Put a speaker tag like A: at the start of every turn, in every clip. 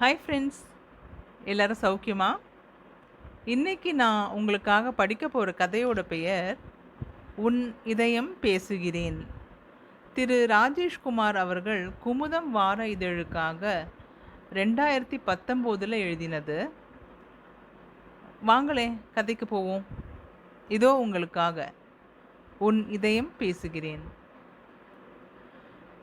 A: Hi friends எல்லோரும் சௌக்கியமா? இன்றைக்கி நான் உங்களுக்காக படிக்க போகிற கதையோட பெயர் உன் இதயம் பேசுகிறேன். திரு ராஜேஷ்குமார் அவர்கள் குமுதம் வார இதழுக்காக ரெண்டாயிரத்தி பத்தொம்போதில் எழுதினது. வாங்களே கதைக்கு போவோம். இதோ உங்களுக்காக. உன் இதயம் பேசுகிறேன்.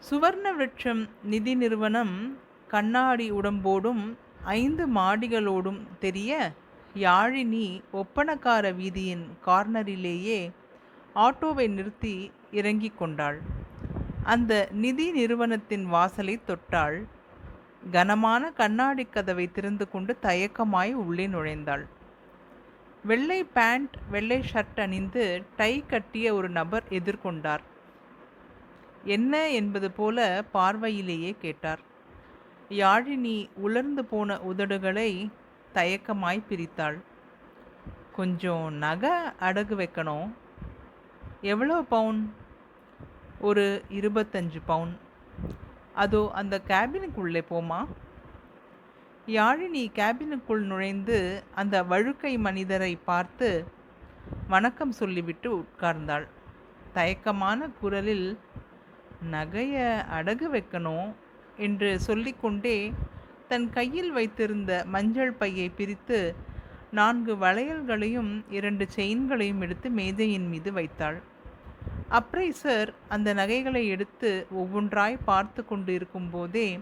A: சுவர்ண விருட்சம் நிதி நிறுவனம் கண்ணாடி உடம்போடும் ஐந்து மாடிகளோடும் தெரிய யாழினி ஒப்பனக்கார வீதியின் கார்னரிலேயே ஆட்டோவை நிறுத்தி இறங்கிக் கொண்டாள். அந்த நிதி நிறுவனத்தின் வாசலை தொட்டாள். கனமான கண்ணாடி கதவை திறந்து கொண்டு தயக்கமாய் உள்ளே நுழைந்தாள். வெள்ளை பேண்ட் வெள்ளை ஷர்ட் அணிந்து டை கட்டிய ஒரு நபர் எதிர்கொண்டார். என்ன? என்பது போல பார்வையிலேயே கேட்டார். யாழினி உலர்ந்து போன உதடுகளை தயக்கமாய் பிரித்தாள். கொஞ்சம் நகை அடகு வைக்கணும். எவ்வளோ பவுன்? ஒரு இருபத்தஞ்சு பவுன். அதோ அந்த கேபினுக்குள்ளே போமா யாழினி கேபினுக்குள் நுழைந்து அந்த வழுக்கை மனிதரை பார்த்து வணக்கம் சொல்லிவிட்டு உட்கார்ந்தாள். தயக்கமான குரலில் நகையை அடகு வைக்கணும். என்று சொல்லிக்கொண்டே தன் கையில் வைத்திருந்த மஞ்சள் பையை பிரித்து நான்கு வளையல்களையும் இரண்டு செயின்களையும் எடுத்து மேஜையின் மீது வைத்தாள். அப்ரைசர் அந்த நகைகளை எடுத்து ஒவ்வொன்றாய் பார்த்து கொண்டு இருக்கும்போதே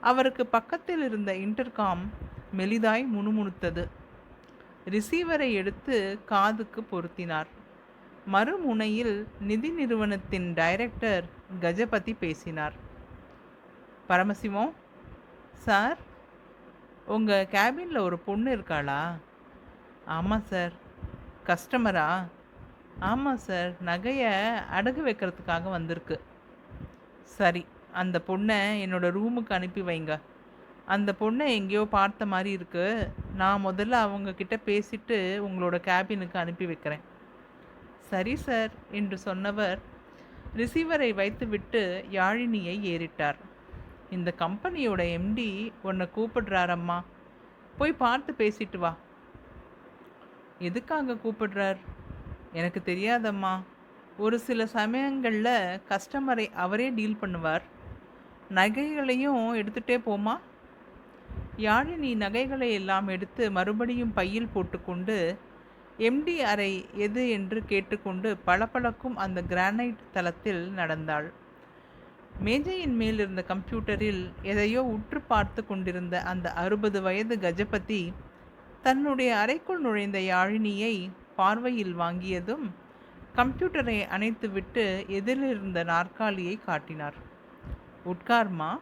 A: அவருக்கு பக்கத்தில் இருந்த இன்டர்காம் மெலிதாய் முணுமுணுத்தது. ரிசீவரை எடுத்து காதுக்கு பொருத்தினார். மறுமுனையில் நிதி நிறுவனத்தின் டைரக்டர் கஜபதி பேசினார். பரமசிவம். சார் உங்கள் கேபினில் ஒரு பொண்ணு இருக்காளா? ஆமாம் சார். கஸ்டமரா ஆமாம் சார். நகையை அடகு வைக்கிறதுக்காக வந்திருக்கு. சரி அந்த பொண்ணை என்னோட ரூமுக்கு அனுப்பி வைங்க. அந்த பொண்ணை எங்கேயோ பார்த்த மாதிரி இருக்குது நான் முதல்ல அவங்கக்கிட்ட பேசிட்டு உங்களோட கேபினுக்கு அனுப்பி வைக்கிறேன். சரி சார் என்று சொன்னவர் ரிசீவரை வைத்துவிட்டு யாழினியை ஏறிட்டார். இந்த கம்பெனியோட எம்டி உன்னை கூப்பிடுறாரம்மா. போய் பார்த்து பேசிட்டு வா. எதுக்காக கூப்பிடுறார்? எனக்கு தெரியாதம்மா. ஒரு சில சமயங்களில் கஸ்டமரை அவரே டீல் பண்ணுவார். நகைகளையும் எடுத்துகிட்டே போமா யாழினி நகைகளை எல்லாம் எடுத்து மறுபடியும் பையில் போட்டுக்கொண்டு எம்டி அறை எது என்று கேட்டுக்கொண்டு பளபளக்கும் அந்த கிரானைட் தளத்தில் நடந்தாள். மேஜையின் மேல் இருந்த கம்ப்யூட்டரில் எதையோ உற்று பார்த்து கொண்டிருந்த அந்த அறுபது வயது கஜபதி தன்னுடைய அறைக்குள் நுழைந்த யாழினியை பார்வையில் வாங்கியதும் கம்ப்யூட்டரை அணைத்துவிட்டு எதிரிலிருந்த நாற்காலியை காட்டினார். உட்கார்மா?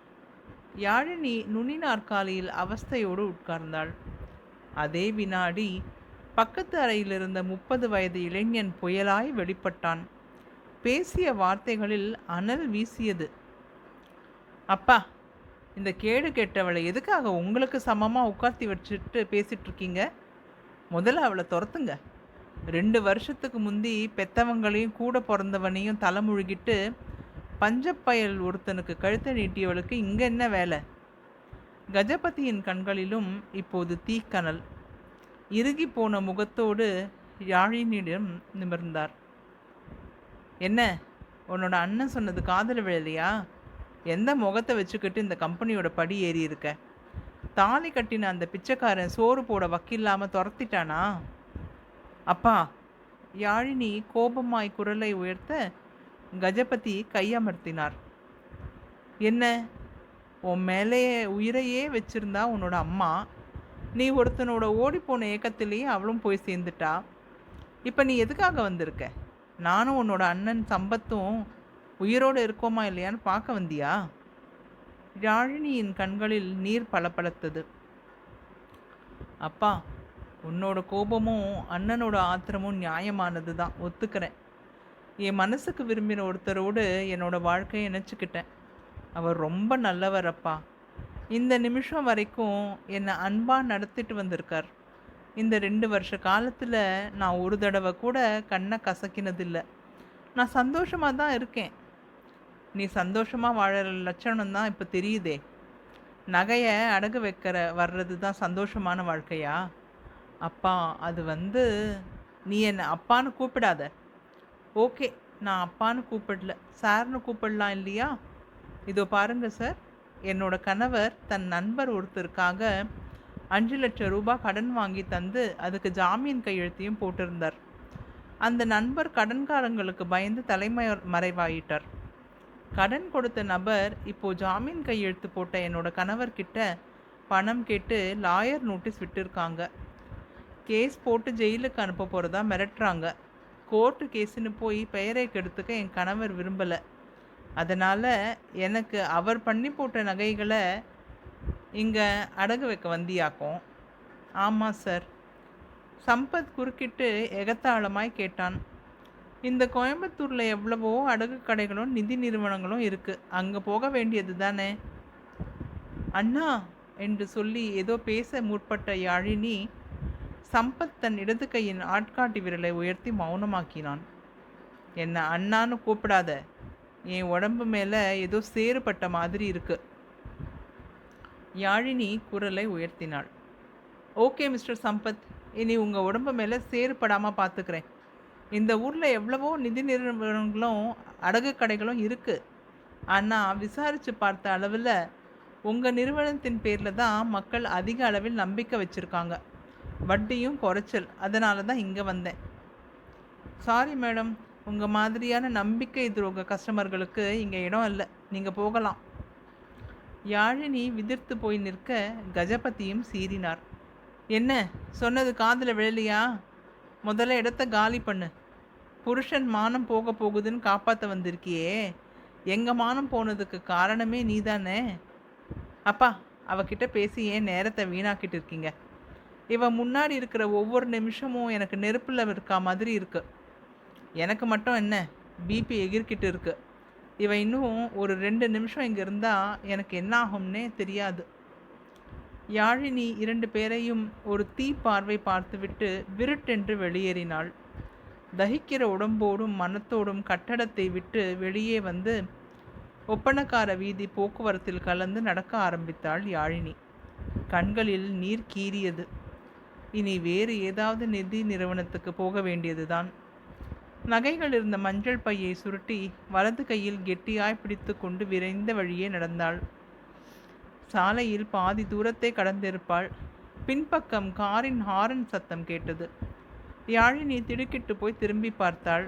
A: யாழினி நுனி நாற்காலியில் அவஸ்தையோடு உட்கார்ந்தாள். அதே வினாடி பக்கத்து அறையிலிருந்த முப்பது வயது இளைஞன் புயலாய் வெளிப்பட்டான். பேசிய வார்த்தைகளில் அனல் வீசியது. அப்பா இந்த கேடு கெட்டவளை எதுக்காக உங்களுக்கு சமமாக உட்கார்த்தி வச்சுட்டு பேசிகிட்ருக்கீங்க முதல்ல அவளை துரத்துங்க. ரெண்டு வருஷத்துக்கு முந்தி பெத்தவங்களையும் கூட பிறந்தவனையும் தலைமுழுகிட்டு பஞ்சப்பயல் ஒருத்தனுக்கு கழுத்தை நீட்டியவளுக்கு இங்கே என்ன வேலை? கஜபதியின் கண்களிலும் இப்போது தீக்கனல். இறுகி போன முகத்தோடு யாழினிடம் நிமிர்ந்தார். என்ன உன்னோட அண்ணன் சொன்னது காதல் விழலையா எந்த முகத்தை வச்சுக்கிட்டு இந்த கம்பெனியோட படி ஏறி இருக்க? தாலி கட்டின அந்த பிச்சைக்காரன் சோறு போட வக்கில்லாமல் துரத்திட்டானா? அப்பா யாழினி கோபமாய் குரலை உயர்த்த கஜபதி கையமர்த்தினார். என்ன? உன் மேலேயே உயிரையே வச்சிருந்தா உன்னோட அம்மா? நீ ஒருத்தனோட ஓடிப்போன ஏக்கத்திலேயே அவளும் போய் சேர்ந்துட்டா? இப்போ நீ எதுக்காக வந்திருக்க? நானும் உன்னோட அண்ணன் சம்பத்தும் உயிரோடு இருக்கோமா இல்லையான்னு பார்க்க வந்தியா? யாழினியின் கண்களில் நீர் பளபளத்தது. அப்பா உன்னோட கோபமும் அண்ணனோட ஆத்திரமும் நியாயமானது தான் ஒத்துக்கிறேன். என் மனசுக்கு விரும்பின ஒருத்தரோடு என்னோட வாழ்க்கையை இணைச்சிக்கிட்டேன். அவர் ரொம்ப நல்லவர் அப்பா இந்த நிமிஷம் வரைக்கும் என்னை அன்பாக நடத்திட்டு வந்திருக்கார். இந்த ரெண்டு வருஷ காலத்தில் நான் ஒரு தடவை கூட கண்ணை கசக்கினதில்லை. நான் சந்தோஷமாக தான் இருக்கேன். நீ சந்தோஷமாக வாழற லட்சணம் தான் இப்போ தெரியுதே. நகையை அடகு வைக்கிற வர்றது தான் சந்தோஷமான வாழ்க்கையா? அப்பா அது வந்து நீ என்னை அப்பான்னு கூப்பிடாத. ஓகே நான் அப்பான்னு கூப்பிடல. சார்னு கூப்பிடலாம் இல்லையா? இதோ பாருங்க சார் என்னோட கணவர் தன் நண்பர் ஒருத்தருக்காக அஞ்சு லட்சம் ரூபாய் கடன் வாங்கி தந்து அதுக்கு ஜாமீன் கையெழுத்தையும் போட்டிருந்தார். அந்த நண்பர் கடன்காரங்களுக்கு பயந்து தலைமை மறைவாயிட்டார் கடன் கொடுத்த நபர் இப்போ ஜாமீன் கையெழுத்து போட்ட என்னோட கணவர்கிட்ட பணம் கேட்டு லாயர் நோட்டீஸ் விட்டுருக்காங்க. கேஸ் போட்டு ஜெயிலுக்கு அனுப்ப போகிறதா மிரட்டுறாங்க. கோர்ட்டு கேஸுன்னு போய் பெயரை கெடுத்துக்க என் கணவர் விரும்பலை. அதனால் எனக்கு அவர் பண்ணி போட்ட நகைகளை இங்கே அடகு வைக்க வந்தியாக்கும். ஆமாம் சார். சம்பத் குறுக்கிட்டு எகத்தாளமாய் கேட்டான். இந்த கோயம்புத்தூரில் எவ்வளவோ அடகு கடைகளும் நிதி நிறுவனங்களும் இருக்குது அங்கே போக வேண்டியது தானே? அண்ணா என்று சொல்லி ஏதோ பேச முற்பட்ட யாழினி சம்பத் தன் இடது கையின் ஆட்காட்டி விரலை உயர்த்தி மௌனமாக்கினான். என்ன அண்ணான்னு கூப்பிடாத. என் உடம்பு மேலே ஏதோ சேறுபட்ட மாதிரி இருக்கு. யாழினி குரலை உயர்த்தினாள். Okay mister Sampath. இனி உங்கள் உடம்பு மேலே சேறுபடாமல் பார்த்துக்கிறேன் இந்த ஊரில் எவ்வளவோ நிதி நிறுவனங்களும் அடகு கடைகளும் இருக்குது ஆனால் விசாரித்து பார்த்த அளவில் உங்கள் நிறுவனத்தின் பேரில் தான் மக்கள் அதிக அளவில் நம்பிக்கை வச்சுருக்காங்க. வட்டியும் குறைச்சல். அதனால தான் இங்கே வந்தேன். சாரி மேடம் உங்கள் மாதிரியான நம்பிக்கை துரோக கஸ்டமர்களுக்கு இங்கே இடம் இல்லை. நீங்கள் போகலாம். யாழினி விதிர்த்து போய் நிற்க கஜபதியும் சீறினார். என்ன? சொன்னது காதில் விழலையா? முதல்ல இடத்த காலி பண்ணு. புருஷன் மானம் போக போகுதுன்னு காப்பாற்ற வந்திருக்கியே. எங்கள் மானம் போனதுக்கு காரணமே நீ தானே அப்பா அவகிட்ட பேசி ஏன் நேரத்தை வீணாக்கிட்டு இருக்கீங்க? இவன் முன்னாடி இருக்கிற ஒவ்வொரு நிமிஷமும் எனக்கு நெருப்பில் இருக்கா மாதிரி இருக்கு. எனக்கு மட்டும் என்ன? பிபி எகிர்கிட்டு இருக்கு. இவன் இன்னும் ஒரு ரெண்டு நிமிஷம் இங்கே இருந்தால் எனக்கு என்ன ஆகும்னே தெரியாது. யாழினி இரண்டு பேரையும் ஒரு தீ பார்வை பார்த்துவிட்டு விருட்டென்று வெளியேறினாள். தகிக்கிற உடம்போடும் மனத்தோடும் கட்டடத்தை விட்டு வெளியே வந்து ஒப்பனக்கார வீதி போக்குவரத்தில் கலந்து நடக்க ஆரம்பித்தாள் யாழினி. கண்களில் நீர் கீறியது. இனி வேறு ஏதாவது நிதி நிறுவனத்துக்கு போக வேண்டியதுதான். நகைகள் இருந்த மஞ்சள் பையை சுருட்டி வலது கையில் கெட்டியாய் பிடித்து கொண்டு விரைந்த வழியே நடந்தாள். சாலையில் பாதி தூரத்தை கடந்திருப்பாள். பின்பக்கம் காரின் ஹாரன் சத்தம் கேட்டது. யாழினி திடுக்கிட்டு போய் திரும்பி பார்த்தாள்.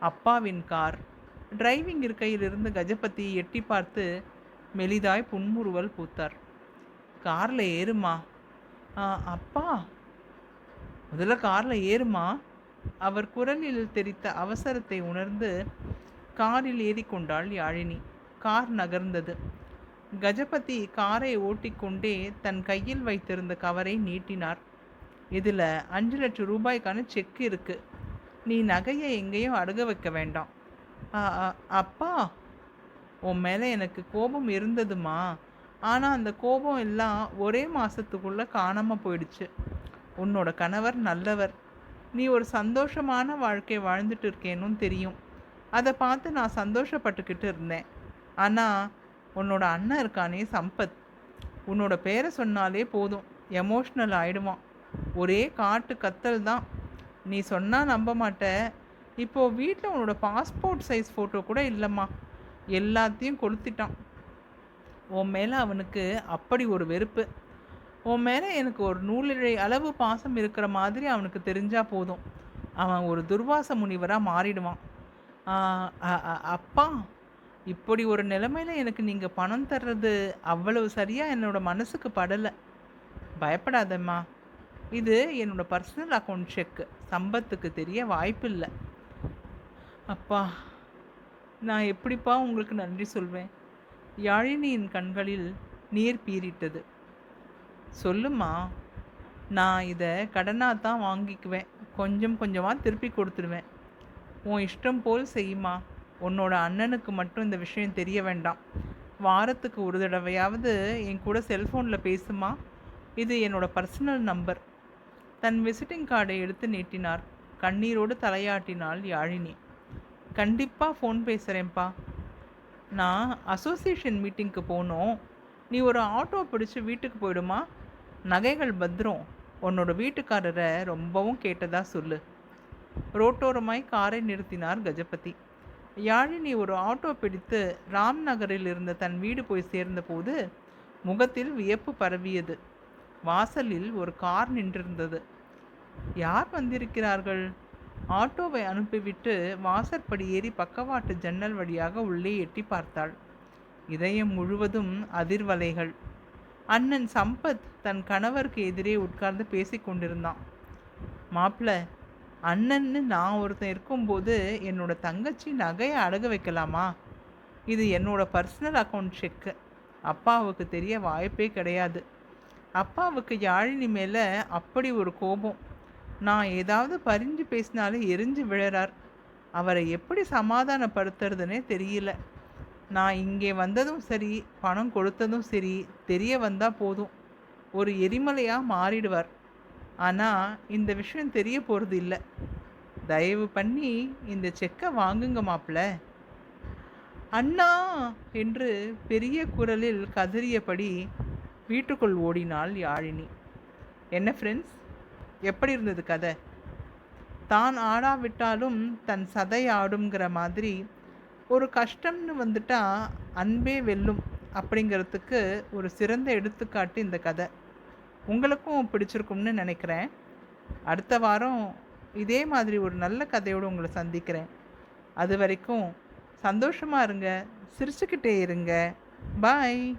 A: அப்பாவின் கார். டிரைவிங் இருக்கையிலிருந்து கஜபதி எட்டி பார்த்து மெலிதாய் புன்முறுவல் பூத்தார். காரில் ஏறுமா? அப்பா. முதல்ல காரில் ஏறுமா. அவர் குரலில் தெரித்த அவசரத்தை உணர்ந்து காரில் ஏறிக்கொண்டாள் யாழினி. கார் நகர்ந்தது. கஜபதி காரை ஓட்டிக்கொண்டே தன் கையில் வைத்திருந்த கவரை நீட்டினார். இதில் அஞ்சு லட்சம் ரூபாய்க்கான செக் இருக்குது நீ நகையை எங்கேயும் அடக வைக்க வேண்டாம். அப்பா உன் மேலே எனக்கு கோபம் இருந்ததுமா? ஆனால் அந்த கோபம் எல்லாம் ஒரே மாதத்துக்குள்ளே காணாமல் போயிடுச்சு. உன்னோட கணவர் நல்லவர். நீ ஒரு சந்தோஷமான வாழ்க்கை வாழ்ந்துட்டு இருக்கேன்னு தெரியும். அதை பார்த்து நான் சந்தோஷப்பட்டுக்கிட்டு இருந்தேன். ஆனால் உன்னோட அண்ணன் இருக்கானே சம்பத். உன்னோட பேரை சொன்னாலே போதும். எமோஷ்னல் ஆகிடுவான் ஒரே காட்டு கத்தல் தான். நீ சொன்னால் நம்ப மாட்ட. இப்போது வீட்டில் உன்னோட பாஸ்போர்ட் சைஸ் ஃபோட்டோ கூட இல்லைம்மா. எல்லாத்தையும் கொளுத்திட்டான். உன் மேலே அவனுக்கு அப்படி ஒரு வெறுப்பு. உன் மேலே எனக்கு ஒரு நூலிழை அளவு பாசம் இருக்கிற மாதிரி அவனுக்கு தெரிஞ்சால் போதும். அவன் ஒரு துர்வாச முனிவராக மாறிடுவான். அப்பா இப்படி ஒரு நிலைமையில் எனக்கு நீங்கள் பணம் தர்றது அவ்வளவு சரியாக என்னோடய மனசுக்கு படலை. பயப்படாதம்மா. இது என்னோடய பர்சனல் அக்கௌண்ட் செக்கு சம்பத்துக்கு தெரிய வாய்ப்பு இல்லை அப்பா நான் எப்படிப்பா உங்களுக்கு நன்றி சொல்வேன்? யாழினியின் கண்களில் நீர் பீறிட்டது. சொல்லுமா நான் இதை கடனாக தான் வாங்கிக்குவேன். கொஞ்சம் கொஞ்சமாக திருப்பி கொடுத்துடுவேன் உன் இஷ்டம் போல் செய்யுமா? உன்னோட அண்ணனுக்கு மட்டும் இந்த விஷயம் தெரிய வேண்டாம். வாரத்துக்கு ஒரு தடவையாவது என் கூட செல்ஃபோனில் பேசுமா? இது என்னோட பர்சனல் நம்பர் தன் விசிட்டிங் கார்டை எடுத்து நீட்டினார். கண்ணீரோடு தலையாட்டினாள் யாழினி. கண்டிப்பாக ஃபோன் பேசுகிறேன்ப்பா நான் அசோசியேஷன் மீட்டிங்க்கு போனோம். நீ ஒரு ஆட்டோ பிடிச்சி வீட்டுக்கு போயிடுமா? நகைகள் பத்திரம். உன்னோட வீட்டுக்காரரை ரொம்பவும் கேட்டதா சொல்லு. ரோட்டோரமாய் காரை நிறுத்தினார் கஜபதி. யாழினி ஒரு ஆட்டோ பிடித்து ராம் நகரில் இருந்த தன் வீடு போய் சேர்ந்தபோது முகத்தில் வியப்பு பரவியது. வாசலில் ஒரு கார் நின்றிருந்தது. யார் வந்திருக்கிறார்கள்? ஆட்டோவை அனுப்பிவிட்டு வாசற்படி ஏறி பக்கவாட்டு ஜன்னல் வழியாக உள்ளே எட்டி பார்த்தாள். இதயம் முழுவதும் அதிர்வலைகள். அண்ணன் சம்பத் தன் கணவருக்கு எதிரே உட்கார்ந்து பேசி கொண்டிருந்தான். மாப்பிள்ள அண்ணன்னு நான் ஒருத்தன் இருக்கும்போது என்னோட தங்கச்சி நகையை அடகு வைக்கலாமா? இது என்னோட பர்சனல் அக்கௌண்ட் செக்கு. அப்பாவுக்கு தெரிய வாய்ப்பே கிடையாது. அப்பாவுக்கு யாழினி மேலே அப்படி ஒரு கோபம். நான் ஏதாவது பறிஞ்சு பேசினாலே எரிஞ்சு விழறார். அவரை எப்படி சமாதானப்படுத்துறதுனே தெரியல. நான் இங்கே வந்ததும் சரி பணம் கொடுத்ததும் சரி தெரிய வந்தால் போதும். ஒரு எரிமலையாக மாறிடுவார். ஆனால் இந்த விஷயம் தெரிய போகிறது இல்லை. தயவு பண்ணி இந்த செக்கை வாங்குங்க மாப்பிள்ள அண்ணா என்று பெரிய குரலில் கதறியபடி வீட்டுக்குள் ஓடினாள் யாழினி. என்ன ஃப்ரெண்ட்ஸ் எப்படி இருந்தது கதை? தான் ஆடாவிட்டாலும் தன் சதை ஆடுங்கிற மாதிரி ஒரு கஷ்டம்னு வந்துட்டா அன்பே வெல்லும் அப்படிங்கிறதுக்கு ஒரு சிறந்த எடுத்துக்காட்டு இந்த கதை. உங்களுக்கும் பிடிச்சிருக்கும்னு நினைக்கிறேன். அடுத்த வாரம் இதே மாதிரி ஒரு நல்ல கதையோடு உங்களை சந்திக்கிறேன். அது வரைக்கும் சந்தோஷமாக இருங்க சிரிச்சுக்கிட்டே இருங்க. பாய்.